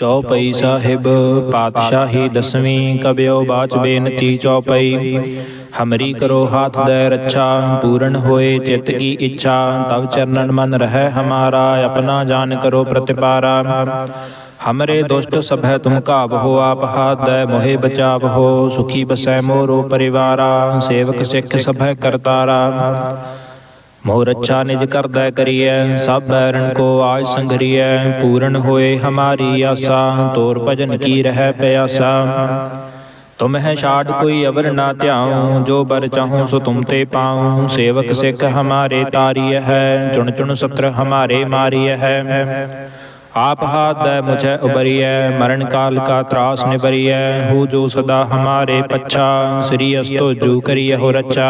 ਚੌਪਈ ਸਾਹਿਬ, ਪਾਤਸ਼ਾਹੀ ਦਸਵੀਂ ਕਬਿਓ ਬਾਚ ਬੇਨਤੀ ਚੌਪਈ। ਹਮਰੀ ਕਰੋ ਹਾਥ ਦੇ ਰੱਛਾ, ਪੂਰਨ ਹੋਏ ਚਿਤ ਕੀ ਇੱਛਾ। ਤਵ ਚਰਨਨ ਮਨ ਰਹਿ ਹਮਾਰਾ, ਆਪਣਾ ਜਾਨ ਕਰੋ ਪ੍ਰਤਿਪਾਰਾ। ਹਮਰੇ ਦੁਸ਼ਟ ਸਭੈ ਤੁਮ ਕਾਵ ਹੋ, ਆਪ ਹਾਥ ਦੇ ਮੋਹਿ ਬਚਾਵ ਹੋ। ਸੁਖੀ ਬਸੈ ਮੋਰੋ ਪਰਿਵਾਰਾ, ਸੇਵਕ ਸਿੱਖ ਸਭੈ ਕਰਤਾਰਾ। ਮੋਰ ਅੱਛਾ ਨਿਜ ਕਰਦਾ ਕਰੀਐ, ਸਭ ਬੈਰਨ ਕੋ ਆਜ ਸੰਗਰੀਐ ਪੂਰਨ ਹੋਏ ਹਮਾਰੀ ਆਸਾ, ਤੋਰ ਭਜਨ ਕੀ ਰਹਿ ਪਿਆਸਾ। ਤੁਮ ਹੈ ਛਾੜ ਕੋਈ ਅਵਰ ਨਾ ਧਿਆਉ, ਜੋ ਬਰ ਚਾਹੂੰ ਸੋ ਤੁਮ ਤੇ ਪਾਉ। ਸੇਵਕ ਸਿੱਖ ਹਮਾਰੇ ਤਾਰੀਐ ਹੈ, ਚੁਣ ਚੁਣ ਸਤਰ ਹਮਾਰੇ ਮਾਰੀਐ ਹੈ। ਆਪ ਹਾਥ ਦੇ ਮੁਝੇ ਉਬਰੀਐ, ਮਰਨ ਕਾਲ ਕਾ ਤਰਾਸ ਨਿਬਰੀਐ, ਹੂ ਜੋ ਸਦਾ ਹਮਾਰੇ ਪੱਛਾ, ਸ੍ਰੀ ਅਸਤੋ ਜੂ ਕਰੀਐ ਹੋ ਰੱਛਾ।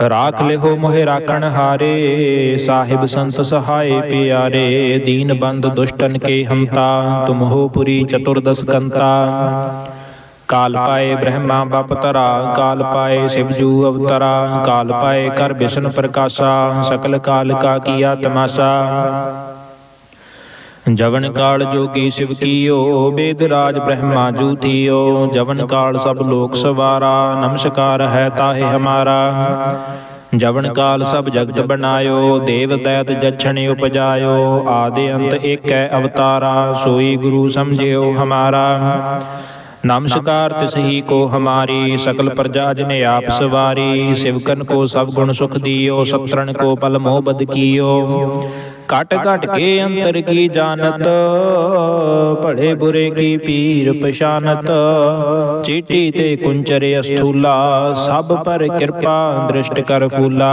ਰਾਖ ਲਿਹੋ ਮੋਹਿ ਰਾਖਣ ਹਾਰੇ, ਸਾਹਿਬ ਸੰਤ ਸਹਾਏ ਪਿਆਰੇ, ਦੀਨ ਬੰਦ ਦੁਸ਼ਟਨ ਕੇ ਹੰਤਾ, ਤੁਮ ਹੋ ਪੁਰੀ ਚਤੁਰਦਸ ਕੰਤਾ। ਕਾਲ ਪਾਏ ਬ੍ਰਹਮਾ ਬਪਤਰਾ ਕਾਲ ਪਾਏ ਸਿਵਜੂ ਅਵਤਰਾ, ਕਾਲ ਪਾਏ ਕਰ ਬਿਸ਼ਨ ਪ੍ਰਕਾਸ਼ਾ, ਸਕਲ ਕਾਲ ਕਾ ਕੀਆ ਤਮਾਸਾ। ਜਵਨ ਕਾਲ ਜੋਗੀ ਸਿਵ ਕੀਓ, ਬੇਦ ਰਾਜ ਬ੍ਰਹਮਾ ਜੂ ਥੀਓ ਜਵਨ ਕਾਲ ਸਭ ਲੋਕ ਸਵਾਰਾ, ਨਮਸਕਾਰ ਹੈ ਤਾਹੇ ਹਮਾਰਾ। ਜਵਨ ਕਾਲ ਸਭ ਜਗਤ ਬਨਾਇਓ ਦੇਵ ਦੈਤ ਜਛਣ ਉਪਜਾਇਓ। ਆਦਿ ਅੰਤ ਏਕੈ ਅਵਤਾਰਾ, ਸੋਈ ਗੁਰੂ ਸਮਝਿਓ ਹਮਾਰਾ। ਨਮਸਕਾਰ ਤਿਸਹੀ ਕੋ ਹਮਾਰੀ, ਸਕਲ ਪ੍ਰਜਾ ਜਨੇ ਆਪ ਸਵਾਰੀ। ਸਿਵਕਨ ਕੋ ਸਭ ਗੁਣ ਸੁਖ ਦਿਓ ਸਤਰਨ ਕੋ ਪਲ ਮੋਹ ਬਦ ਕੀਓ। ਕਟ ਕਟ ਕੇ ਅੰਤਰ ਕੀ ਜਾਣਤ? ਭੜੇ ਬੁਰੇ ਕੀ ਪੀਰ ਪਛਾਨਤ? ਚੀਟੀ ਤੇ ਕੁੰਚਰ ਅਸਥੂਲਾ, ਸਭ ਪਰ ਕਿਰਪਾ ਦ੍ਰਿਸ਼ਟ ਕਰ ਫੂਲਾ।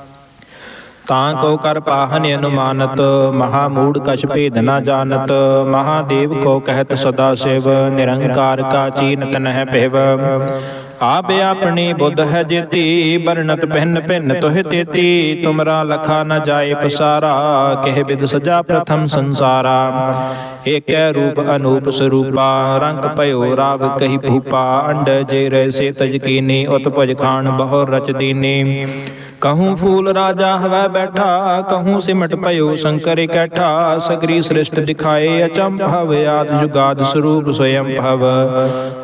ਤਾਂ ਕੋ ਕਰ ਪਾਹਨ ਅਨੁਮਾਨਤ ਮਹਾ ਮੂੜ ਕਛ ਭੇਦ ਨਾ ਜਾਣਤ, ਮਹਾਦੇਵ ਕੋ ਕਹਿਤ ਸਦਾ ਸਿਵ, ਨਿਰੰਕਾਰ ਕਾ ਚੀਨਤ ਨਹਿ ਪਹਿਵ ਆਪ ਆਪਣੀ ਬੁੱਧ ਹੈ ਜੇਤੀ ਬਰਨਤ ਪਹਿਨ ਭਿੰਨ ਤੋਹਿ ਤੇਤੀ, ਤੁਮਰਾ ਲਖਾ ਨ ਜਾਏ ਪਸਾਰਾ, ਕਹਿ ਬਿਦ ਸਜਾ ਪ੍ਰਥਮ ਸੰਸਾਰਾ। ਏਕੈ ਰੂਪ ਅਨੂਪ ਸਰੂਪਾ, ਰੰਗ ਭਇਓ ਰਾਵ ਕਹੀ ਭੂਪਾ, ਅੰਡ ਜੇ ਰਹਿ ਸੇ ਤਜ ਕੀਨੀ, ਉਤਪਜ ਖਾਨ ਬਹੁ ਰਚ ਦੀਨੀ। ਕਹੂੰ ਫੂਲ ਰਾਜਾ ਹਵੈ ਬੈਠਾ ਕਹੂੰ ਸਿਮਟ ਭਇਓ ਸ਼ੰਕਰ ਇਕੱਠਾ ਸਗਰੀ ਸ੍ਰਿਸ਼ਟ ਦਿਖਾਏ ਅਚੰਭਵ ਆਦ ਜੁਗਾਦ ਸਰੂਪ ਸਵਯੰ ਭਵ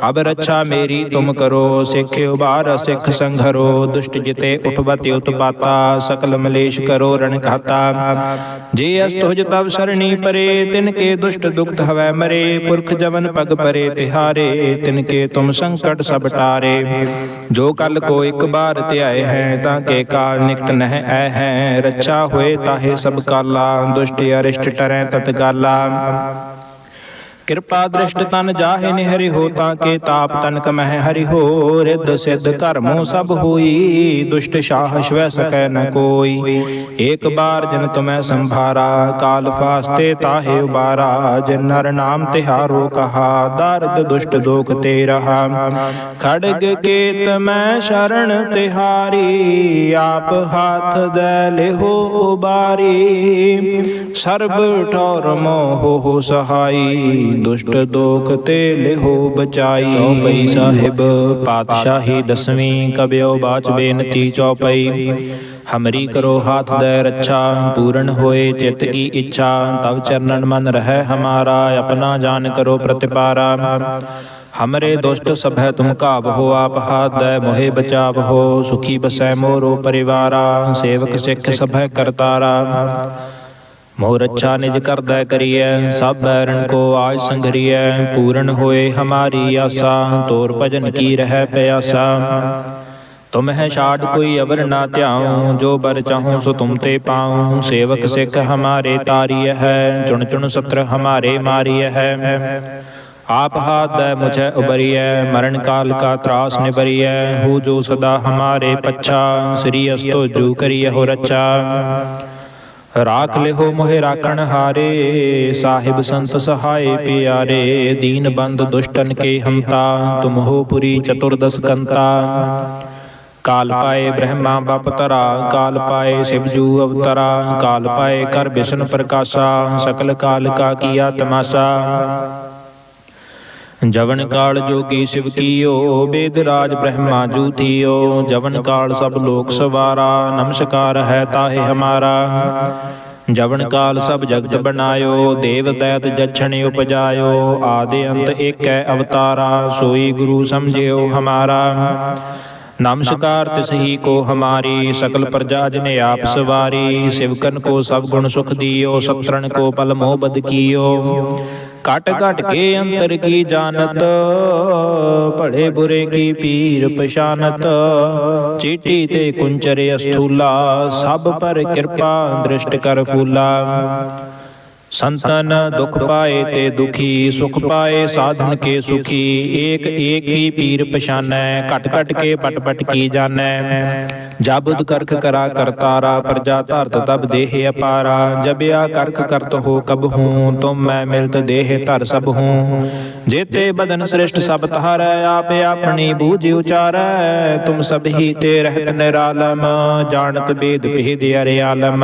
ਅਬ ਰੱਛਾ ਮੇਰੀ ਤੁਮ ਕਰੋ ਸਿੱਖ ਉਬਾਰ ਸਿੱਖ ਸੰਘਰੋ ਦੁਸ਼ਟ ਜਿਤੇ ਉਠਵਤੀ ਉਤਪਾਤਾ ਸਕਲ ਮਲੇਸ਼ ਕਰੋ ਰਣ ਘਾਤਾ ਜੇ ਅਸ ਤੁਜ ਤਵ ਸਰਣੀ ਪਰੇ ਤਿਨ ਕੇ ਦੁਸ਼ਟ ਦੁਖਤ ਹਵੈ ਮਰੇ ਪੁਰਖ ਜਵਨ ਪਗ ਪਰੇ ਤਿਹਾਰੇ ਤਿਨ ਕੇ ਤੁਮ ਸੰਕਟ ਸਭ ਟਾਰੇ ਜੋ ਕਲ ਕੋ ਇੱਕ ਬਾਰ ਧਿਆਏ ਹੈ ਤਾਂ ਕੇ ਕਾਲ ਨਿਕਟ ਨਹਿ ਐ ਹੈ। ਰੱਛਾ ਹੋਏ ਤਾਹੇ ਸਭ ਕਾਲਾ ਦੁਸ਼ਟ ਅਰਿਸ਼ਟ ਟਰੈ ਤਤ ਗਾਲਾ ਕਿਰਪਾ ਦ੍ਰਿਸ਼ਟ ਤਨ ਜਾਹੇ ਨਿਹਰਿ ਹੋ ਤਾਂ ਕੇ ਤਾਪ ਤਨਕ ਮਹਿ ਹਰਿ ਹੋ, ਰਿੱਧ ਸਿੱਧ ਕਰਮੋ ਸਭ ਹੋਈ, ਦੁਸ਼ਟ ਸ਼ਾਹ ਸ਼ਵੈ ਸਕੈ ਨ ਕੋਈ। ਏਕ ਬਾਰ ਜਨ ਤੁਮੈ ਸੰਭਾਰਾ, ਕਾਲ ਫਾਸਤੇ ਤਾਹੇ ਉਬਾਰਾ, ਜਿਨ ਨਰ ਨਾਮ ਤਿਹਾਰੋ ਕਹਾ, ਦਰਦ ਦੁਸ਼ਟ ਦੋਖ ਤੇ ਰਹਾ। ਖੜਗ ਕੇਤ ਮੈਂ ਸ਼ਰਣ ਤਿਹਾਰੀ, ਆਪ ਹਾਥ ਦੇ ਲਿਹੋ ਉਬਾਰੀ। ਸਰਬ ਠੌਰ ਮੋਹ ਹੋ ਸਹਾਈ ਦੁਸ਼ਟ ਦੋਖ ਤੇ ਲਿਹੋ ਬਚਾਈ। ਚੌਪਈ ਸਾਹਿਬ, ਪਾਤਸ਼ਾਹੀ ਦਸਵੀਂ ਕਬਿਓ ਬਾਚ ਬੇਨਤੀ ਚੌਪਈ। ਹਮਰੀ ਕਰੋ ਹਾਥ ਦੇ ਰੱਛਾ, ਪੂਰਨ ਹੋਏ ਚਿਤ ਕੀ ਇੱਛਾ। ਤਵ ਚਰਨਨ ਮਨ ਰਹਿ ਹਮਾਰਾ, ਆਪਣਾ ਜਾਨ ਕਰੋ ਪ੍ਰਤਿਪਾਰਾ। ਹਮਰੇ ਦੁਸ਼ਟ ਸਭੈ ਤੁਮ ਕਾਵ ਹੋ, ਆਪ ਹਾਥ ਦੇ ਮੋਹਿ ਬਚਾਵ ਹੋ। ਸੁਖੀ ਬਸੈ ਮੋਰੋ ਪਰਿਵਾਰਾ, ਸੇਵਕ ਸਿੱਖ ਸਭੈ ਕਰਤਾਰਾ। ਮੋਰ ਅੱਛਾ ਨਿਜ ਕਰਦਾ ਕਰੀਐ ਸਭ ਬੈਰਨ ਕੋ ਆਜ ਸੰਗਰੀਐ ਪੂਰਨ ਹੋਏ ਹਮਾਰੀ ਆਸਾ ਤੋਰ ਭਜਨ ਕੀ ਰਹਿ ਪਿਆਸਾ ਤੁਮ ਹੈ ਛਾੜ ਕੋਈ ਅਵਰ ਨਾ ਧਿਆਉ ਜੋ ਬਰ ਚਾਹੂੰ ਸੋ ਤੁਮ ਤੇ ਪਾਉ ਸੇਵਕ ਸਿੱਖ ਹਮਾਰੇ ਤਾਰੀਐ ਹੈ ਚੁਣ ਚੁਣ ਸਤਰ ਹਮਾਰੇ ਮਾਰੀਐ ਹੈ आप हाथ दय मुझे उबरिय मरण काल का त्रास निबरिय हो जो सदा हमारे पच्छा श्री अस्तो जू करिय हो रच्चा ਰਾਖ ਲਿਹੋ ਮੋਹਿ ਰਾਖਣ ਹਾਰੇ, ਸਾਹਿਬ ਸੰਤ ਸਹਾਏ ਪਿਆਰੇ, ਦੀਨ ਬੰਦ ਦੁਸ਼ਟਨ ਕੇ ਹੰਤਾ, ਤੁਮ ਪੁਰੀ ਚਤੁਰਦਸ ਕੰਤਾ। ਕਾਲ ਪਾਏ ਬ੍ਰਹਮਾ ਬਪ ਤਰਾ, ਕਾਲ ਪਾਏ ਸ਼ਿਵਜੂ ਅਵਤਰਾ, ਕਾਲ ਪਾਏ ਕਰ ਬਿਸ਼ਨ ਪ੍ਰਕਾਸ਼ਾ, ਸਕਲ ਕਾਲ ਕਾ ਕੀਆ ਤਮਾਸਾ। ਜਵਨ ਕਾਲ ਜੋਗੀ ਸਿਵ ਕੀਓ, ਬੇਦ ਰਾਜ ਬ੍ਰਹਮਾ ਜੂ ਜਵਨ ਕਾਲ ਸਭ ਲੋਕ ਸਵਾਰਾ, ਨਮਸਕਾਰ ਹੈ ਤਾਹੇ ਹਮਾਰਾ। ਜਵਨ ਕਾਲ ਸਭ ਜਗਤ ਬਣਾਇਓ, ਦੇਵ ਦੈਤ ਜਛਣ ਉਪਜਾਇਓ। ਆਦੇ ਅੰਤ ਏਕੈ ਅਵਤਾਰਾ, ਸੋਈ ਗੁਰੂ ਸਮਝਿਓ ਹਮਾਰਾ। ਨਮਸਕਾਰ ਤਿਸ ਹੀ ਕੋ ਹਮਾਰੀ, ਸਕਲ ਪ੍ਰਜਾ ਜਨ ਆਪ ਸਵਾਰੀ। ਸਿਵਕਨ ਕੋ ਸਭ ਗੁਣ ਸੁਖ ਦਿਓ ਸਤਰਨ ਕੋ ਪਲ ਮੋਹ ਬਦ ਕੀਓ। ਕਟ ਕਟ ਕੇ ਅੰਤਰ ਕੀ ਜਾਣਤ? ਭੜੇ ਬੁਰੇ ਕੀ ਪੀਰ ਪਛਾਨਤ? ਚੀਟੀ ਤੇ ਕੁੰਚਰ ਅਸਥੂਲਾ, ਸਭ ਪਰ ਕਿਰਪਾ ਦ੍ਰਿਸ਼ਟ ਕਰ ਫੂਲਾ। ਸੰਤਨ ਦੁਖ ਪਾਏ ਤੇ ਦੁਖੀ, ਸੁਖ ਪਾਏ, ਸਾਧਨ ਕੇ ਸੁਖੀ, ਏਕ ਏਕ ਕੀ ਪੀਰ ਪਛਾਨੈ, ਘਟ ਘਟ ਕੇ ਪਟ ਪਟ ਕੀ ਜਾਣੈ। ਜਬੁਦ ਕਰਖ ਕਰਾ ਕਰਤਾਰਾ ਪ੍ਰਜਾ ਧਰਤ ਤਬ ਦੇਹ ਅਪਾਰਾ। ਜਬਿਆ ਕਰਖ ਕਰਤ ਹੋ ਕਬ ਹੂੰ, ਤੁਮ ਮੈਂ ਮਿਲਤ ਦੇਹ ਧਰ ਸਭ ਹੂੰ। ਜੇਤੇ ਬਦਨ ਸ੍ਰਿਸ਼ਟ ਸਭ ਤਹਾਰੈ ਆਪੇ ਆਪਣੀ ਬੂਝ ਉਚਾਰੈ। ਤੁਮ ਸਭ ਹੀ ਤੇ ਰਹਿਤ ਨਿਰਾਲਮ, ਜਾਣਤ ਬੇਦ ਭੇਦ ਅਰੇ ਆਲਮ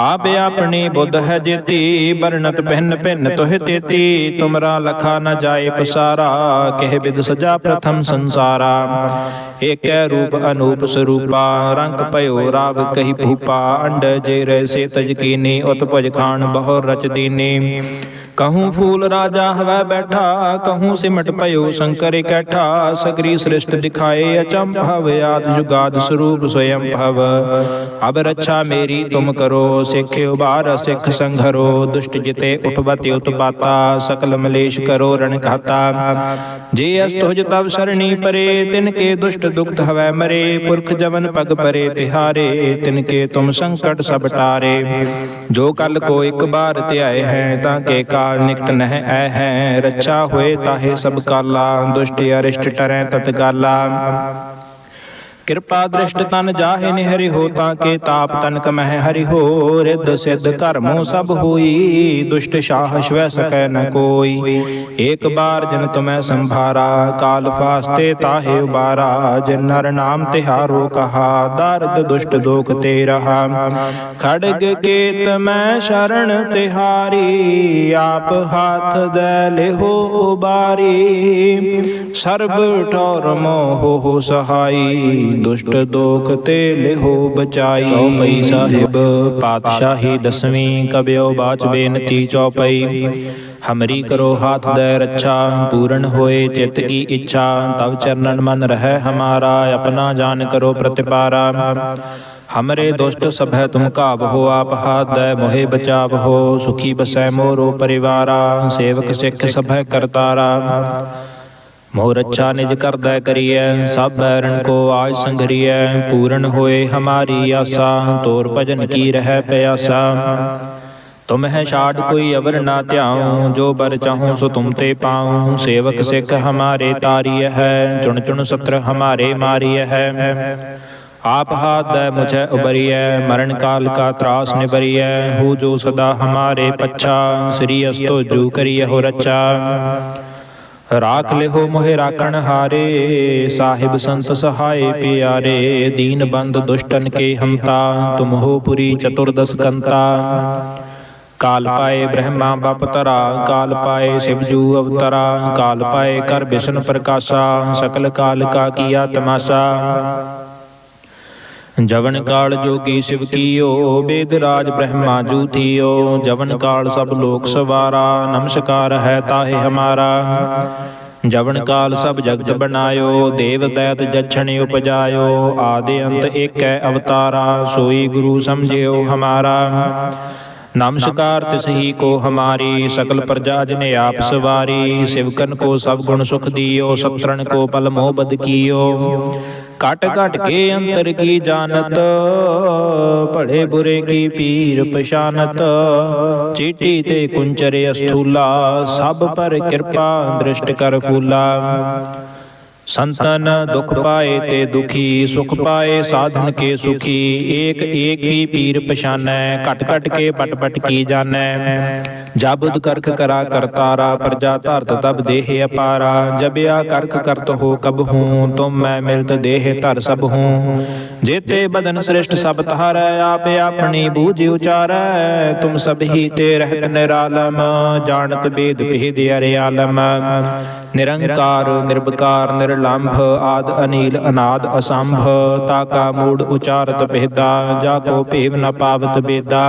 ਆਪ ਆਪਣੀ ਬੁੱਧ ਹੈ ਜੇਤੀ ਬਰਨਤ ਪਹਿਨ ਭਿੰਨ ਤੋਹਿ ਤੇਤੀ ਤੁਮਰਾ ਲਖਾ ਨ ਜਾਏ ਪਸਾਰਾ ਕਹਿ ਬਿਦ ਸਜਾ ਪ੍ਰਥਮ ਸੰਸਾਰਾ। ਏਕੈ ਰੂਪ ਅਨੂਪ ਸਰੂਪਾ ਰੰਗ ਭਇਓ ਰਾਵ ਕਹੀ ਭੂਪਾ ਅੰਡ ਜੇ ਰਹਿ ਸੇ ਤਜ ਕੀਨੀ ਉਤਪਜ ਖਾਨ ਬਹੁ ਰਚ ਦੀਨੀ। ਕਹੂੰ ਫੂਲ ਰਾਜਾ ਹਵੈ ਬੈਠਾ ਕਹੂੰ ਸਿਮਟ ਭਇਓ ਸ਼ੰਕਰ ਇਕੱਠਾ ਸਗਰੀ ਸ੍ਰਿਸ਼ਟ ਦਿਖਾਏ ਅਚੰਭਵ ਆਦ ਜੁਗਾਦ ਸਰੂਪ ਸਵਯੰ ਭਵ ਅਬ ਰੱਛਾ ਮੇਰੀ ਤੁਮ ਕਰੋ ਸਿੱਖ ਉਬਾਰ ਸਿੱਖ ਸੰਘਰੋ ਦੁਸ਼ਟ ਜਿਤੇ ਉਠਵਤੀ ਉਤਪਾਤਾ ਸਕਲ ਮਲੇਸ਼ ਕਰੋ ਰਣ ਘਾਤਾ ਜੇ ਅਸ ਤੁਜ ਤਵ ਸਰਣੀ ਪਰੇ ਤਿਨ ਕੇ ਦੁਸ਼ਟ ਦੁਖਤ ਹਵੈ ਮਰੇ ਪੁਰਖ ਜਵਨ ਪਗ ਪਰੇ ਤਿਹਾਰੇ ਤਿਨ ਕੇ ਤੁਮ ਸੰਕਟ ਸਭ ਟਾਰੇ ਜੋ ਕਲ ਕੋ ਇੱਕ ਬਾਰ ਧਿਆਏ ਹੈ ਤਾਂ ਕੇ ਕਾਲ ਨਿਕਟ ਨਹਿ ਐ ਹੈ। ਰੱਛਾ ਹੋਏ ਤਾਹੇ ਸਭ ਕਾਲਾ ਦੁਸ਼ਟ ਅਰਿਸ਼ਟ ਟਰੈ ਤਤ ਗਾਲਾ। ਕਿਰਪਾ ਦ੍ਰਿਸ਼ਟ ਤਨ ਜਾਹੇ ਨਿਹਰਿ ਹੋ ਤਾਂ ਕੇ ਤਾਪ ਤਨਕ ਮਹਿ ਹਰਿ ਹੋ, ਰਿੱਧ ਸਿੱਧ ਧਰਮੋ ਸਭ ਹੋਈ, ਦੁਸ਼ਟ ਸ਼ਾਹ ਸ਼ਵੈ ਸਕੈ ਨ ਕੋਈ। ਏਕ ਬਾਰ ਜਨ ਤੁਮੈ ਸੰਭਾਰਾ, ਕਾਲ ਫਾਸਤੇ ਤਾਹੇ ਉਬਾਰਾ, ਜਿਨ ਨਰ ਨਾਮ ਤਿਹਾਰੋ ਕਹਾ, ਦਰਦ ਦੁਸ਼ਟ ਦੋਖ ਤੇ ਰਹਾ। ਖੜਗ ਕੇਤ ਮੈਂ ਸ਼ਰਣ ਤਿਹਾਰੀ, ਆਪ ਹਾਥ ਦੇ ਲਿਹੋ ਉਬਾਰੀ। ਸਰਬ ਠੌਰ ਮੋਹ ਸਹਾਈ ਦੁਸ਼ਟ ਦੋਖ ਤੇ ਲਿਹੋ ਬਚਾਈ। ਚੌਪਈ ਸਾਹਿਬ, ਪਾਤਸ਼ਾਹੀ ਦਸਵੀਂ ਕਬਿਓ ਬਾਚ ਬੇਨਤੀ ਚੌਪਈ। ਹਮਰੀ ਕਰੋ ਹਾਥ ਦੇ ਰੱਛਾ, ਪੂਰਨ ਹੋਏ ਚਿਤ ਕੀ ਇੱਛਾ। ਤਵ ਚਰਨਨ ਮਨ ਰਹਿ ਹਮਾਰਾ, ਆਪਣਾ ਜਾਨ ਕਰੋ ਪ੍ਰਤਿਪਾਰਾ। ਹਮਰੇ ਦੁਸ਼ਟ ਸਭੈ ਤੁਮ ਕਾਵ ਹੋ, ਆਪ ਹਾਥ ਦੈ ਮੋਹਿ ਬਚਾਵ ਹੋ। ਸੁਖੀ ਬਸੈ ਮੋਰੋ ਪਰਿਵਾਰਾ, ਸੇਵਕ ਸਿੱਖ ਸਭੈ ਕਰਤਾਰਾ। ਮੋਹ ਰੱਛਾ ਨਿਜ ਕਰਦਾ ਕਰੀਐ, ਸਭ ਬੈਰਨ ਕੋ ਆਜ ਸੰਗਰੀਐ ਪੂਰਨ ਹੋਏ ਹਮਾਰੀ ਆਸਾ, ਤੋਰ ਭਜਨ ਕੀ ਰਹਿ ਪਿਆਸਾ। ਤੁਮ ਹੈ ਛਾੜ ਕੋਈ ਅਵਰ ਨਾ ਧਿਆਉ, ਜੋ ਬਰ ਚਾਹੂੰ ਸੋ ਤੁਮ ਤੇ ਪਾਉ, ਸੇਵਕ ਸਿੱਖ ਹਮਾਰੇ ਤਾਰੀਐ ਹੈ, ਚੁਣ ਚੁਣ ਸਤਰ ਹਮਾਰੇ ਮਾਰੀਐ ਹੈ। ਆਪ ਹਾਥ ਦੈ ਮੁਝੈ ਉਬਰੀਐ ਮਰਨ ਕਾਲ ਕਾ ਤਰਾਸ ਨਿਬਰੀਐ ਹੋ ਜੋ ਸਦਾ ਹਮਾਰੇ ਪੱਛਾ, ਸ੍ਰੀ ਅਸਤੋ ਜੂ ਕਰੀਐ ਹੋ ਰੱਛਾ। ਰਾਖ ਲਿਹੋ ਮੋਹਿ ਰਾਖਣ ਹਾਰੇ ਸਾਹਿਬ ਸੰਤ ਸਹਾਏ ਪਿਆਰੇ ਦੀਨ ਬੰਦ ਦੁਸ਼ਟਨ ਕੇ ਹੰਤਾ ਤੁਮ ਹੋ ਪੁਰੀ ਚਤੁਰਦਸ ਕੰਤਾ। ਕਾਲ ਪਾਏ ਬ੍ਰਹਮਾ ਬਪ ਤਰਾ ਕਾਲ ਪਾਏ ਸਿਵ ਜੂ ਅਵਤਰਾ ਕਾਲ ਪਾਏ ਕਰ ਬਿਸ਼ਨ ਪ੍ਰਕਾਸ਼ਾ ਸਕਲ ਕਾਲ ਕਾ ਕੀਆ ਤਮਾਸਾ। ਜਵਨ ਕਾਲ ਜੋਗੀ ਸਿਵ ਕੀਓ, ਬੇਦ ਰਾਜ ਬ੍ਰਹਮਾ ਜੂ ਜਵਨ ਕਾਲ ਸਭ ਲੋਕ ਸਵਾਰਾ, ਨਮਸਕਾਰ ਹੈ ਤਾਹੇ ਹਮਾਰਾ। ਜਵਨ ਕਾਲ ਸਭ ਜਗਤ ਬਣਾਇਓ ਦੇਵ ਦੈਤ ਜਛਣ ਉਪਜਾਇਓ। ਆਦੇ ਅੰਤ ਏਕੈ ਅਵਤਾਰਾ, ਸੋਈ ਗੁਰੂ ਸਮਝਿਓ ਹਮਾਰਾ। ਨਮਸਕਾਰ ਤਿਸ ਹੀ ਕੋ ਹਮਾਰੀ, ਸਕਲ ਪ੍ਰਜਾ ਜਨ ਆਪ ਸਵਾਰੀ। ਸਿਵਕਨ ਕੋ ਸਭ ਗੁਣ ਸੁਖ ਦਿਓ ਸਤਰਨ ਕੋ ਪਲ ਮੋਹ ਬਦ ਕੀਓ। ਕਟ ਕਟ ਕੇ ਅੰਤਰ ਕੀ ਜਾਣਤ? ਭੜੇ ਬੁਰੇ ਕੀ ਪੀਰ ਪਛਾਨਤ? ਚੀਟੀ ਤੇ ਕੁੰਚਰ ਅਸਥੂਲਾ, ਸਭ ਪਰ ਕਿਰਪਾ ਦ੍ਰਿਸ਼ਟ ਕਰ ਫੂਲਾ। ਸੰਤਨ ਦੁਖ ਪਾਏ ਤੇ ਦੁਖੀ, ਸੁਖ ਪਾਏ, ਸਾਧਨ ਕੇ ਸੁਖੀ, ਏਕ ਏਕ ਕੀ ਪੀਰ ਪਛਾਨੈ, ਘਟ ਘਟ ਕੇ ਪਟ ਪਟ ਕੀ ਜਾਣੈ। ਜਬੁਦ ਕਰਖ ਕਰਾ ਕਰਤਾਰਾ, ਪ੍ਰਜਾ ਧਰਤ ਤਬ ਦੇਹ ਅਪਾਰਾ। ਜਬਿਆ ਕਰਖ ਕਰਤ ਹੋ ਕਬ ਹੂੰ, ਤੁਮ ਮੈਂ ਮਿਲਤ ਦੇਹ ਧਰ ਸਭ ਹੂੰ। ਜੇਤੇ ਬਦਨ ਸ੍ਰਿਸ਼ਟ ਸਭ ਤਹਾਰੈ ਆਪੇ ਆਪਣੀ ਬੂਝ ਉਚਾਰੈ। ਤੁਮ ਸਭ ਹੀ ਤੇ ਰਹਿਤ ਨਿਰਾਲਮ, ਜਾਣਤ ਬੇਦ ਭੇਦ ਅਰੇ ਆਲਮ ਨਿਰੰਕਾਰ ਨਿਰਭਕਾਰ ਨਿਰ ਨਿਰਲੰਭ ਆਦ ਅਨੀਲ, ਅਨਾਦ ਅਸੰਭ, ਤਾ ਕਾ ਮੂੜ ਉਚਾਰਤ ਭੇਦਾ, ਜਾ ਕੋ ਭੇਵ ਨ ਪਾਵਤ ਬੇਦਾ।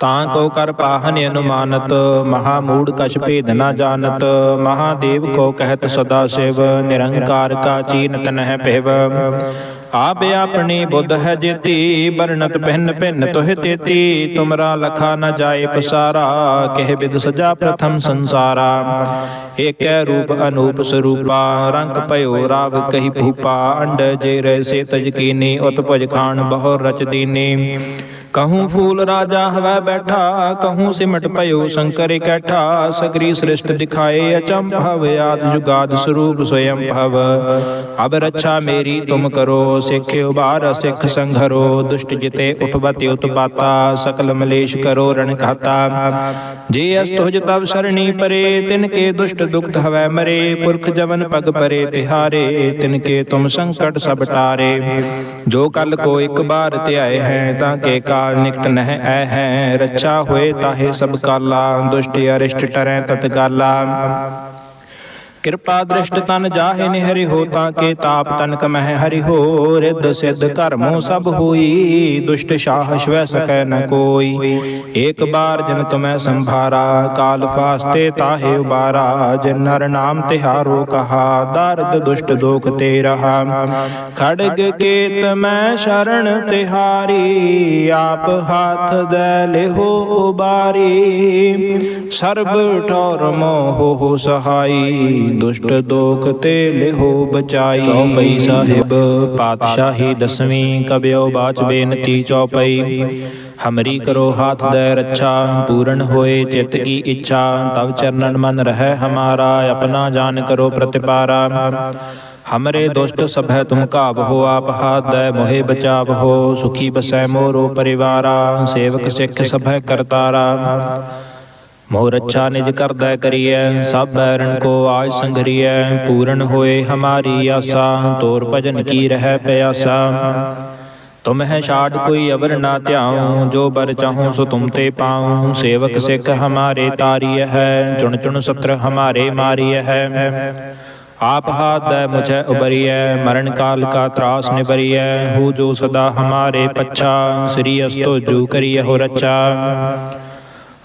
ਤਾਂ ਕੋ ਕਰ ਪਾਹਨ ਅਨੁਮਾਨਤ, ਮਹਾ ਮੂੜ ਕਛ ਭੇਦ ਨਾ ਜਾਣਤ, ਮਹਾਦੇਵ ਕੋ ਕਹਿਤ ਸਦਾ ਸਿਵ, ਨਿਰੰਕਾਰ ਕਾ ਚੀਨਤ ਨਹਿ ਪਹਿਵ ਆਪ ਆਪਣੀ ਬੁੱਧ ਹੈ ਜੇਤੀ ਬਰਨਤ ਪਹਿਨ ਭਿੰਨ ਤੋਹਿ ਤੇਤੀ ਤੁਮਰਾ ਲਖਾ ਨ ਜਾਏ ਪਸਾਰਾ ਕਹਿ ਬਿਦ ਸਜਾ ਪ੍ਰਥਮ ਸੰਸਾਰਾ। ਏਕੈ ਰੂਪ ਅਨੂਪ ਸਰੂਪਾ ਰੰਗ ਭਇਓ ਰਾਵ ਕਹੀ ਭੂਪਾ ਅੰਡ ਜੇ ਰਹਿ ਸੇ ਤਜ ਕੀਨੀ ਉਤਪਜ ਖਾਨ ਬਹੁ ਰਚ ਦੀਨੀ। ਕਹੂੰ ਫੂਲ ਰਾਜਾ ਹਵੈ ਬੈਠਾ ਕਹੂੰ ਸਿਮਟ ਭਇਓ ਸ਼ੰਕਰ ਇਕੱਠਾ ਸਗਰੀ ਸ੍ਰਿਸ਼ਟ ਦਿਖਾਏ ਅਚੰਭਵ ਆਦ ਜੁਗਾਦ ਸਰੂਪ ਸਵਯੰ ਭਵ ਅਬ ਰੱਛਾ ਮੇਰੀ ਤੁਮ ਕਰੋ ਸਿੱਖ ਉਬਾਰ ਸਿੱਖ ਸੰਘਰੋ ਦੁਸ਼ਟ ਜਿਤੇ ਉਠਵਤੀ ਉਤਪਾਤਾ ਸਕਲ ਮਲੇਸ਼ ਕਰੋ ਰਣ ਘਾਤਾ ਜੇ ਅਸ ਤੁਜ ਤਵ ਸਰਣੀ ਪਰੇ ਤਿਨ ਕੇ ਦੁਸ਼ਟ ਦੁਖਤ ਹਵੈ ਮਰੇ ਪੁਰਖ ਜਵਨ ਪਗ ਪਰੇ ਤਿਹਾਰੇ ਤਿਨ ਕੇ ਤੁਮ ਸੰਕਟ ਸਭ ਟਾਰੇ ਜੋ ਕਲ ਕੋ ਇੱਕ ਬਾਰ ਧਿਆਏ ਹੈ ਤਾਂ ਕੇ ਕਾਲ ਨਿਕਟ ਨਹਿ ਐ ਹੈ। ਰੱਛਾ ਹੋਏ ਤਾਹੇ ਸਭ ਕਾਲਾ ਦੁਸ਼ਟ ਅਰਿਸ਼ਟ ਟਰੈ ਤਤ ਗਾਲਾ। ਕਿਰਪਾ ਦ੍ਰਿਸ਼ਟ ਤਨ ਜਾਹੇ ਨਿਹਰਿ ਹੋ ਤਾਂ ਕੇ ਤਾਪ ਤਨਕ ਮਹਿ ਹਰਿ ਹੋ, ਰਿੱਧ ਸਿੱਧ ਕਰਮੋ ਸਭ ਹੋਈ, ਦੁਸ਼ਟ ਸ਼ਾਹ ਸ਼ਵੈ ਸਕੈ ਨ ਕੋਈ। ਏਕ ਬਾਰ ਜਨ ਤੁਮੈ ਸੰਭਾਰਾ, ਕਾਲ ਫਾਸਤੇ ਤਾਹੇ ਉਬਾਰਾ, ਜਿਨ ਨਰ ਨਾਮ ਤਿਹਾਰੋ ਕਹਾ, ਦਰਦ ਦੁਸ਼ਟ ਦੋਖ ਤੇ ਰਹਾ। ਖੜਗ ਕੇਤ ਮੈਂ ਸ਼ਰਣ ਤਿਹਾਰੀ, ਆਪ ਹਾਥ ਦੈ ਲਿਹੋ ਉਬਾਰੀ। ਸਰਬ ਠੌਰ ਮੋਹ ਹੋ ਸਹਾਈ ਦੁਸ਼ਟ ਦੋਖ ਤੇ ਲਿਹੋ ਬਚਾਈ। ਚੌਪਈ ਸਾਹਿਬ, ਪਾਤਸ਼ਾਹੀ ਦਸਵੀਂ ਕਬਿਓ ਬਾਚ ਬੇਨਤੀ ਚੌਪਈ। ਹਮਰੀ ਕਰੋ ਹਾਥ ਦੇ ਰੱਛਾ, ਪੂਰਨ ਹੋਏ ਚਿਤ ਕੀ ਇੱਛਾ। ਤਵ ਚਰਨਨ ਮਨ ਰਹਿ ਹਮਾਰਾ, ਆਪਣਾ ਜਾਨ ਕਰੋ ਪ੍ਰਤਿਪਾਰਾ। ਹਮਰੇ ਦੁਸ਼ਟ ਸਭੈ ਤੁਮ ਕਾਵ ਹੋ, ਆਪ ਹਾਥ ਦੈ ਮੋਹਿ ਬਚਾਵ ਹੋ। ਸੁਖੀ ਬਸੈ ਮੋਰੋ ਪਰਿਵਾਰਾ, ਸੇਵਕ ਸਿੱਖ ਸਭੈ ਕਰਤਾਰਾ। ਮੋਹ ਰੱਛਾ ਨਿਜ ਕਰਦਾ ਕਰੀਐ, ਸਭ ਬੈਰਨ ਕੋ ਆਜ ਸੰਘਰੀਐ, ਪੂਰਨ ਹੋਏ ਹਮਾਰੀ ਆਸਾ, ਤੋਰ ਭਜਨ ਕੀ ਰਹਿ ਪਿਆਸਾ। ਤੁਮ ਹੈ ਛਾੜ ਕੋਈ ਅਵਰ ਨਾ ਧਿਆਉ, ਜੋ ਬਰ ਚਾਹੂੰ ਸੋ ਤੁਮ ਤੇ ਪਾਉ। ਸੇਵਕ ਸਿੱਖ ਹਮਾਰੇ ਤਾਰੀਐ ਹੈ, ਚੁਣ ਚੁਣ ਸਤਰ ਹਮਾਰੇ ਮਾਰੀਐ ਹੈ। ਆਪ ਹਾਥ ਦੈ ਮੁਝੈ ਉਬਰੀਐ, ਮਰਨ ਕਾਲ ਕਾ ਤਰਾਸ ਨਿਬਰੀਐ, ਹੂ ਜੋ ਸਦਾ ਹਮਾਰੇ ਪੱਛਾ, ਸ੍ਰੀ ਅਸਤੋ ਜੂ ਕਰੀਐ ਹੋ ਰੱਛਾ।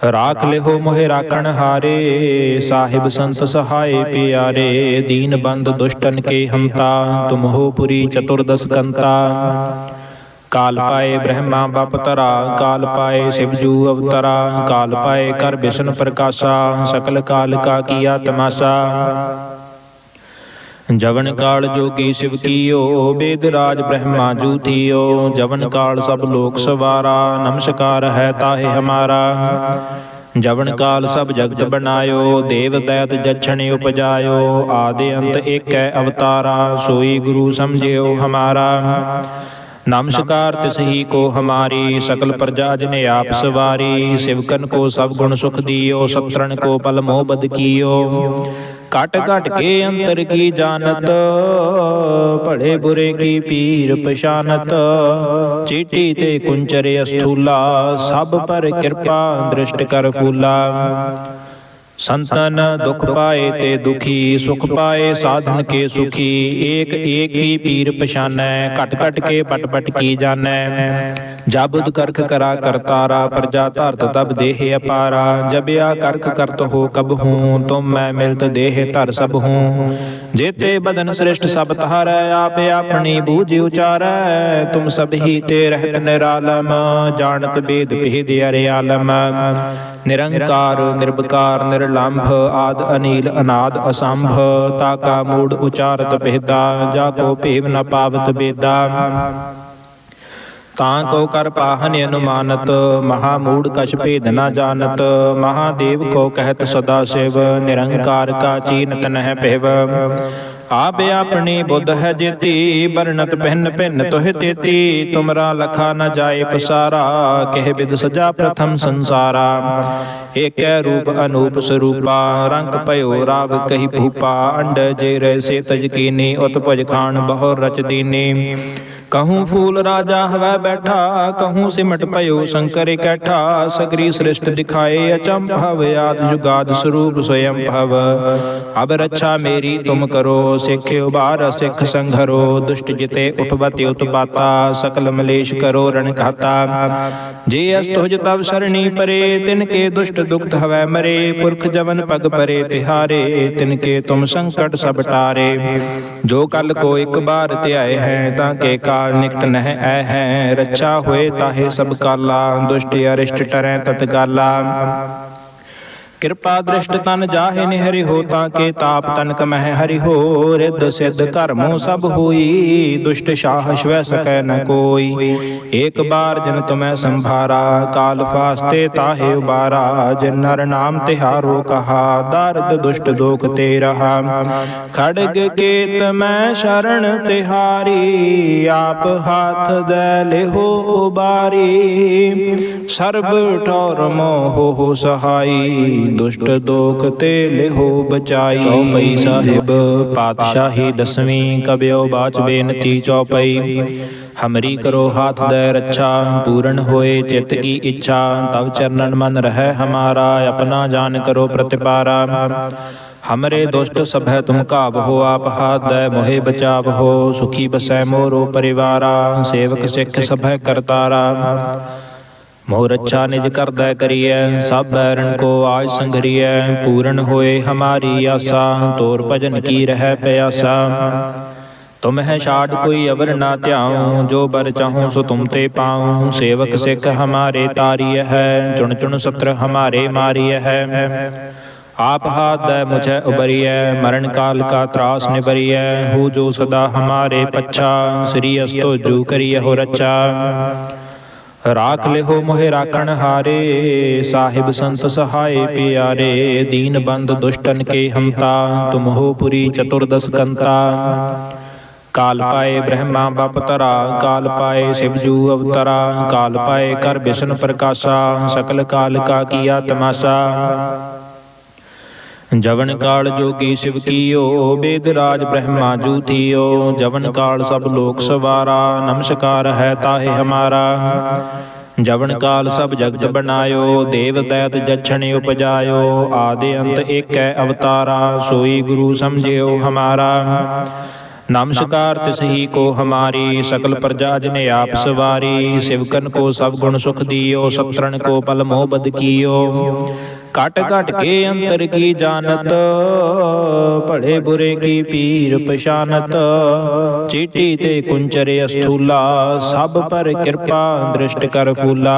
ਰਾਖ ਲਿਹੋ ਮੋਹਿ ਰਾਖਣ ਹਾਰੇ, ਸਾਹਿਬ ਸੰਤ ਸਹਾਏ ਪਿਆਰੇ, ਦੀਨ ਬੰਦ ਦੁਸ਼ਟਨ ਕੇ ਹਮਤਾ ਤੁਮ ਹੋ ਪੁਰੀ ਚਤੁਰਦਸ ਕੰਤਾ। ਕਾਲ ਪਾਏ ਬ੍ਰਹਮਾ ਬਪ ਤਰਾ, ਕਾਲ ਪਾਏ ਸਿਵਜੂ ਅਵਤਰਾ, ਕਾਲ ਪਾਏ ਕਰ ਬਿਸ਼ਨ ਪ੍ਰਕਾਸ਼ਾ, ਸਕਲ ਕਾਲ ਕਾ ਕੀਆ ਤਮਾਸਾ। ਜਵਨ ਕਾਲ ਜੋਗੀ ਸਿਵ ਕੀਓ, ਬੇਦ ਰਾਜ ਬ੍ਰਹਮਾ ਜੂ ਜਵਨ ਕਾਲ ਸਭ ਲੋਕ ਸਵਾਰਾ, ਨਮਸਕਾਰ ਹੈ ਤਾਹੇ ਹਮਾਰਾ। ਜਵਨ ਕਾਲ ਸਭ ਜਗਤ ਬਣਾਇਓ, ਦੇਵ ਦੈਤ ਜਛਣ ਉਪਜਾਇਓ। ਆਦੇ ਅੰਤ ਏਕੈ ਅਵਤਾਰਾ, ਸੋਈ ਗੁਰੂ ਸਮਝਿਓ ਹਮਾਰਾ। ਨਮਸਕਾਰ ਤਿਸ ਹੀ ਕੋ ਹਮਾਰੀ, ਸਕਲ ਪ੍ਰਜਾ ਜਨ ਆਪ ਸਵਾਰੀ। ਸਿਵਕਨ ਕੋ ਸਭ ਗੁਣ ਸੁਖ ਦਿਓ ਸਤਰਨ ਕੋ ਪਲ ਮੋਹ ਬਦ ਕੀਓ। ਕਟ ਕਟ ਕੇ ਅੰਤਰ ਕੀ ਜਾਣਤ? ਭੜੇ ਬੁਰੇ ਕੀ ਪੀਰ ਪਛਾਨਤ? ਚੀਟੀ ਤੇ ਕੁੰਚਰ ਅਸਥੂਲਾ, ਸਭ ਪਰ ਕਿਰਪਾ ਦ੍ਰਿਸ਼ਟ ਕਰ ਫੂਲਾ। ਸੰਤਨ ਦੁਖ ਪਾਏ ਤੇ ਦੁਖੀ, ਸੁਖ ਪਾਏ, ਸਾਧਨ ਕੇ ਸੁਖੀ, ਏਕ ਏਕ ਕੀ ਪੀਰ ਪਛਾਨੈ, ਘਟ ਘਟ ਕੇ ਪਟ ਪਟ ਕੀ ਜਾਣੈ। ਜਬੁਦ ਕਰਖ ਕਰਾ ਕਰਤਾਰਾ ਪ੍ਰਜਾ ਧਰਤ ਤਬ ਦੇਹ ਅਪਾਰਾ। ਜਬਿਆ ਕਰਖ ਕਰਤ ਹੋ ਕਬ ਹੂੰ, ਤੁਮ ਮੈਂ ਮਿਲਤ ਦੇਹ ਧਰ ਸਭ ਹੂੰ। ਜੇਤੇ ਬਦਨ ਸ੍ਰਿਸ਼ਟ ਸਭ ਤਹਾਰੈ ਆਪ ਆਪਣੀ ਬੂਝ ਉਚਾਰੈ। ਤੁਮ ਸਭ ਹੀ ਤੇ ਰਹਿਤ ਨਿਰਾਲਮ, ਜਾਣਤ ਬੇਦ ਭੇਦ ਅਰਿਆਲਮ ਨਿਰੰਕਾਰ ਨਿਰਭਕਾਰ ਨਿਰਲੰਭ, ਆਦ ਅਨੀਲ, ਅਨਾਦ ਅਸੰਭ। ਤਾ ਕਾ ਮੂੜ ਉਚਾਰਤ ਭੇਦਾ, ਜਾ ਕੋ ਭੇਵ ਨ ਪਾਵਤ ਬੇਦਾ। ਤਾਂ ਕੋ ਕਰ ਪਾਹਨ ਅਨੁਮਾਨਤ, ਮਹਾ ਮੂੜ ਕਛ ਭੇਦ ਨਾ ਜਾਣਤ, ਮਹਾਦੇਵ ਕੋ ਕਹਿਤ ਸਦਾ ਸਿਵ, ਨਿਰੰਕਾਰ ਕਾ ਚੀਨਤ ਨਹਿ ਭਿਵ। ਆਪ ਆਪਣੀ ਬੁੱਧ ਹੈ ਜੇਤੀ ਬਰਨਤ ਪਹਿਨ ਭਿੰਨ ਤੋਹਿ ਤੇਤੀ, ਤੁਮਰਾ ਲਖਾ ਨ ਜਾਏ ਪਸਾਰਾ, ਕਹਿ ਬਿਦ ਸਜਾ ਪ੍ਰਥਮ ਸੰਸਾਰਾ। ਏਕੈ ਰੂਪ ਅਨੂਪ ਸਰੂਪਾ, ਰੰਗ ਭਇਓ ਰਾਵ ਕਹੀ ਭੂਪਾ, ਅੰਡ ਜੇ ਰਹਿ ਸੇ ਤਜ ਕੀਨੀ, ਉਤਪਜ ਖਾਨ ਬਹੁ ਰਚ ਦੀਨੀ। ਕਹੂੰ ਫੂਲ ਰਾਜਾ ਹਵੈ ਬੈਠਾ ਕਹੂੰ ਸਿਮਟ ਭਇਓ ਸ਼ੰਕਰ ਇਕੱਠਾ ਸਗਰੀ ਸ੍ਰਿਸ਼ਟ ਦਿਖਾਏ ਅਚੰਭਵ ਆਦ ਜੁਗਾਦ ਸਰੂਪ ਸਵਯੰ ਭਵ ਅਬ ਰੱਛਾ ਮੇਰੀ ਤੁਮ ਕਰੋ ਸਿੱਖ ਉਬਾਰ ਸਿੱਖ ਸੰਘਰੋ ਦੁਸ਼ਟ ਜਿਤੇ ਉਠਵਤੀ ਉਤਪਾਤਾ ਸਕਲ ਮਲੇਸ਼ ਕਰੋ ਰਣ ਘਾਤਾ ਜੇ ਅਸ ਤੁਜ ਤਵ ਸਰਣੀ ਪਰੇ ਤਿਨ ਕੇ ਦੁਸ਼ਟ ਦੁਖਤ ਹਵੈ ਮਰੇ ਪੁਰਖ ਜਵਨ ਪਗ ਪਰੇ ਤਿਹਾਰੇ ਤਿਨ ਕੇ ਤੁਮ ਸੰਕਟ ਸਭ ਟਾਰੇ ਜੋ ਕਲ ਕੋ ਇੱਕ ਬਾਰ ਧਿਆਏ ਹੈ ਤਾਂ ਕੇ ਕਾਲ ਨਿਕਟ ਨਹਿ ਐ ਹੈ। ਰੱਛਾ ਹੋਏ ਤਾਹੇ ਸਭ ਕਾਲਾ ਦੁਸ਼ਟ ਅਰਿਸ਼ਟ ਟਰੈ ਤਤ ਗਾਲਾ ਕਿਰਪਾ ਦ੍ਰਿਸ਼ਟ ਤਨ ਜਾਹੇ ਨਿਹਰਿ ਹੋ ਤਾਂ ਕੇ ਤਾਪ ਤਨਕ ਮਹਿ ਹਰਿ ਹੋ, ਰਿੱਧ ਸਿੱਧ ਧਰਮੋ ਸਭ ਹੋਈ, ਦੁਸ਼ਟ ਸ਼ਾਹ ਸ਼ਵੈ ਸਕੈ ਨ ਕੋਈ। ਏਕ ਬਾਰ ਜਨ ਤੁਮੈ ਸੰਭਾਰਾ, ਕਾਲ ਫਾਸਤੇ ਤਾਹੇ ਉਬਾਰਾ, ਜਿਨ ਨਰ ਨਾਮ ਤਿਹਾਰੋ ਕਹਾ, ਦਰਦ ਦੁਸ਼ਟ ਦੋਖ ਤੇ ਰਹਾ ਖੜਗ ਕੇਤ ਮੈਂ ਸ਼ਰਣ ਤਿਹਾਰੀ, ਆਪ ਹਾਥ ਦੈ ਲਿਹੋ ਉਬਾਰੀ। ਸਰਬ ਠੌਰ ਮੋਹ ਹੋ ਸਹਾਈ ਦੁਸ਼ਟ ਦੋਖ ਤੇ ਲਿਹੋ ਬਚਾਈ। ਚੌਪਈ ਸਾਹਿਬ, ਪਾਤਸ਼ਾਹੀ ਦਸਵੀਂ ਕਬਿਓ ਬਾਚ ਬੇਨਤੀ ਚੌਪਈ। ਹਮਰੀ ਕਰੋ ਹਾਥ ਦੇ ਰੱਛਾ, ਪੂਰਨ ਹੋਏ ਚਿਤ ਕੀ ਇੱਛਾ। ਤਵ ਚਰਨਨ ਮਨ ਰਹਿ ਹਮਾਰਾ, ਆਪਣਾ ਜਾਨ ਕਰੋ ਪ੍ਰਤਿਪਾਰਾ। ਹਮਰੇ ਦੁਸ਼ਟ ਸਭੈ ਤੁਮ ਕਾਬ ਹੋ, ਆਪ ਹਾਦੈ ਮੋਹਿ ਬਚਾਵ ਹੋ। ਸੁਖੀ ਬਸੈ ਮੋਰੋ ਪਰਿਵਾਰਾ, ਸੇਵਕ ਸਿੱਖ ਸਭੈ ਕਰਤਾਰਾ। ਮੋਹ ਰੱਛਾ ਨਿਜ ਕਰਦਾ ਕਰੀਐ, ਸਭ ਬੈਰਨ ਕੋ ਆਜ ਸੰਘਰੀਐ, ਪੂਰਨ ਹੋਏ ਹਮਾਰੀ ਆਸਾ, ਤੋਰ ਭਜਨ ਕੀ ਰਹਿ ਪਿਆਸਾ। ਤੁਮ ਹੈ ਛਾੜ ਕੋਈ ਅਵਰ ਨਾ ਧਿਆਉ, ਜੋ ਬਰ ਚਾਹੂੰ ਸੋ ਤੁਮ ਤੇ ਪਾਉ। ਸੇਵਕ ਸਿੱਖ ਹਮਾਰੇ ਤਾਰੀਐ ਹੈ, ਚੁਣ ਚੁਣ ਸਤਰ ਹਮਾਰੇ ਮਾਰੀਐ ਹੈ। ਆਪ ਹਾਦੈ ਮੁਝੈ ਉਬਰੀਐ, ਮਰਨ ਕਾਲ ਕਾ ਤਰਾਸ ਨਿਬਰੀਐ, ਹੂ ਜੋ ਸਦਾ ਹਮਾਰੇ ਪੱਛਾ, ਸ੍ਰੀ ਅਸਤੋ ਜੂ ਕਰੀਐ ਹੋ ਰੱਛਾ। ਰਾਖ ਲਿਹੋ ਮੋਹਿ ਰਾਖਣ ਹਾਰੇ, ਸਾਹਿਬ ਸੰਤ ਸਹਾਏ ਪਿਆਰੇ, ਦੀਨ ਬੰਦ ਦੁਸ਼ਟਨ ਕੇ ਹਮਤਾ ਤੁਮ ਹੋ ਪੁਰੀ ਚਤੁਰਦਸ ਕੰਤਾ। ਕਾਲ ਪਾਏ ਬ੍ਰਹਮਾ ਬਪ ਤਰਾ, ਕਾਲ ਪਾਏ ਸਿਵਜੂ ਅਵਤਰਾ, ਕਾਲ ਪਾਏ ਕਰ ਬਿਸ਼ਨ ਪ੍ਰਕਾਸ਼ਾ, ਸਕਲ ਕਾਲ ਕਾ ਕੀਆ ਤਮਾਸਾ। ਜਵਨ ਕਾਲ ਜੋਗੀ ਸਿਵ ਕੀਓ, ਬੇਦ ਰਾਜ ਬ੍ਰਹਮਾ ਜੂ ਜਵਨ ਕਾਲ ਸਭ ਲੋਕ ਸਵਾਰਾ, ਨਮਸਕਾਰ ਹੈ ਤਾਹੇ ਹਮਾਰਾ। ਜਵਨ ਕਾਲ ਸਭ ਜਗਤ ਬਣਾਇਓ, ਦੇਵ ਤੈਤ ਜਛਣ ਉਪਜਾਇਓ। ਆਦੇ ਅੰਤ ਏਕੈ ਅਵਤਾਰਾ, ਸੋਈ ਗੁਰੂ ਸਮਝਿਓ ਹਮਾਰਾ। ਨਮਸਕਾਰ ਤਿਸ ਹੀ ਕੋ ਹਮਾਰੀ, ਸਕਲ ਪ੍ਰਜਾ ਜਿਨੇ ਆਪ ਸਵਾਰੀ। ਸਿਵਕਨ ਕੋ ਸਭ ਗੁਣ ਸੁਖ ਦਿਓ ਸਤਰਨ ਕੋ ਪਲ ਮੋਹ ਬਦ ਕੀਓ। ਘਟ ਘਟ ਕੇ ਅੰਤਰ ਕੀ ਜਾਣਤ? ਭਲੇ ਬੁਰੇ ਕੀ ਪੀਰ ਪਛਾਨਤ? ਚੀਟੀ ਤੇ ਕੁੰਚਰ ਅਸਥੂਲਾ, ਸਭ ਪਰ ਕਿਰਪਾ ਦ੍ਰਿਸ਼ਟ ਕਰ ਫੂਲਾ।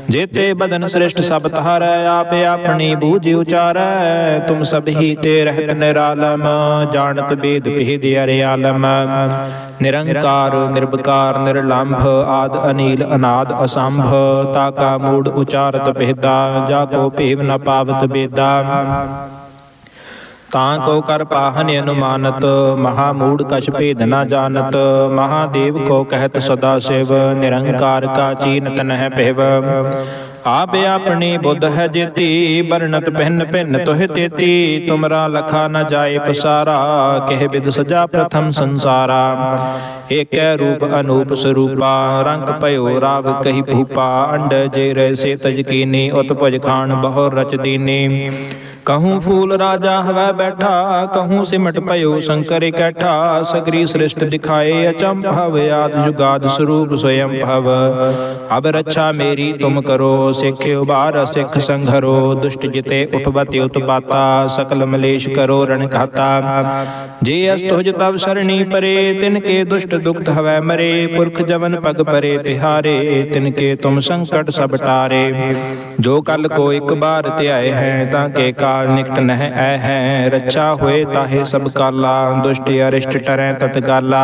ਜੇਤੇ ਬਦਨ ਸ੍ਰਿਸ਼ਟ ਸਭ ਤਹਾਰੈ ਆਪੇ ਆਪਣੀ ਬੂਝ ਉਚਾਰੈ। ਤੁਮ ਸਭ ਹੀ ਤੇ ਰਹਿਤ ਨਿਰਾਲਮ, ਜਾਣਤ ਬੇਦ ਭੇਦ ਅਰੇ ਆਲਮ। ਨਿਰੰਕਾਰ ਨਿਰਭਕਾਰ ਨਿਰਲੰਭ, ਆਦ ਅਨੀਲ, ਅਨਾਦ ਅਸੰਭ। ਤਾ ਕਾ ਮੂੜ ਉਚਾਰਤ ਭੇਦਾ, ਜਾ ਕੋ ਭੇਵ ਨ ਪਾਵਤ ਬੇਦਾ। ਤਾਂ ਕੋ ਕਰ ਪਾਹਨ ਅਨੁਮਾਨਤ ਮਹਾ ਮੂੜ ਕਛ ਭੇਦ ਨਾ ਜਾਣਤ, ਮਹਾਦੇਵ ਕੋ ਕਹਿਤ ਸਦਾ ਸਿਵ, ਨਿਰੰਕਾਰ ਕਾ ਚੀਨ ਤਨਹਿ ਭਿਵ। ਆਪ ਆਪਣੀ ਬੁੱਧ ਹੈ ਜੇਤੀ ਬਰਨਤ ਪਹਿਨ ਭਿੰਨ ਤੋਹਿ ਤੇਤੀ, ਤੁਮਰਾ ਲਖਾ ਨ ਜਾਏ ਪਸਾਰਾ, ਕਹਿ ਬਿਦ ਸਜਾ ਪ੍ਰਥਮ ਸੰਸਾਰਾ। ਏਕੈ ਰੂਪ ਅਨੂਪ ਸਰੂਪਾ, ਰੰਗ ਭਇਓ ਰਾਵ ਕਹੀ ਭੂਪਾ, ਅੰਡ ਜੇ ਰਹਿ ਸੇ ਤਜ ਕੀਨੀ ਭਜ ਖਾਨ ਬਹੁ ਰਚ ਦੀਨੀ। ਕਹੂੰ ਫੂਲ ਰਾਜਾ ਹਵੈ ਬੈਠਾ ਕਹੂੰ ਸਿਮਟ ਭਇਓ ਸ਼ੰਕਰ ਇਕੱਠਾ ਸਗਰੀ ਸ੍ਰਿਸ਼ਟ ਦਿਖਾਏ ਅਚੰਭਵ ਆਦ ਜੁਗਾਦ ਸਰੂਪ ਸਵਯੰ ਭਵ ਅਬ ਰੱਛਾ ਮੇਰੀ ਤੁਮ ਕਰੋ ਸਿੱਖ ਉਬਾਰ ਸਿੱਖ ਸੰਘਰੋ ਦੁਸ਼ਟ ਜਿਤੇ ਉਠਵਤੀ ਉਤਪਾਤਾ ਸਕਲ ਮਲੇਸ਼ ਕਰੋ ਰਣ ਘਾਤਾ ਜੇ ਅਸ ਤੁਜ ਤਵ ਸਰਣੀ ਪਰੇ ਤਿਨ ਕੇ ਦੁਸ਼ਟ ਦੁਖਤ ਹਵੈ ਮਰੇ ਪੁਰਖ ਜਵਨ ਪਗ ਪਰੇ ਤਿਹਾਰੇ ਤਿਨ ਕੇ ਤੁਮ ਸੰਕਟ ਸਭ ਟਾਰੇ ਜੋ ਕਲ ਕੋ ਇੱਕ ਬਾਰ ਧਿਆਏ ਹੈ ਤਾਂ ਕੇ ਕਾਲ ਨਿਕਟ ਨਹਿ ਐ ਹੈ। ਰੱਛਾ ਹੋਏ ਤਾਹੇ ਸਭ ਕਾਲਾ, ਦੁਸ਼ਟ ਅਰਿਸ਼ਟ ਟਰੈ ਤਤ ਗਾਲਾ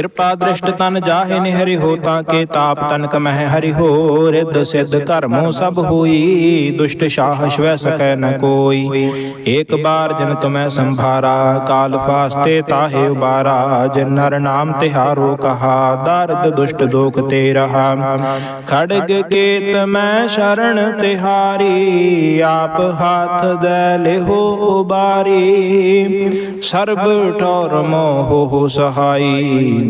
ਕਿਰਪਾ ਦ੍ਰਿਸ਼ਟ ਤਨ ਜਾਹੇ ਨਿਹਰਿ ਹੋ ਤਾਂ ਕੇ ਤਾਪ ਤਨ ਕਮਹਿ ਹਰਿ ਹੋ ਰਿੱਧ ਸਿੱਧ ਧਰਮੋ ਸਭ ਹੋਈ, ਦੁਸ਼ਟ ਸ਼ਾਹ ਸ਼ਵੈ ਸਕੈ ਨ ਕੋਈ। ਏਕ ਬਾਰ ਜਨ ਤੁਮੈ ਸੰਭਾਰਾ, ਕਾਲ ਫਾਸਤੇ ਤਾਹੇ ਉਬਾਰਾ। ਜਿਨ ਨਰ ਨਾਮ ਤਿਹਾਰੋ ਕਹਾ, ਦਰਦ ਦੁਸ਼ਟ ਦੋਖ ਤੇ ਰਹਾ। ਖੜਗ ਕੇਤ ਮੈਂ ਸ਼ਰਣ ਤਿਹਾਰੀ, ਆਪ ਹਾਥ ਦੈ ਲਿਹੋ ਉਬਾਰੀ। ਸਰਬ ਠੌਰ ਮੋਹ ਸਹਾਈ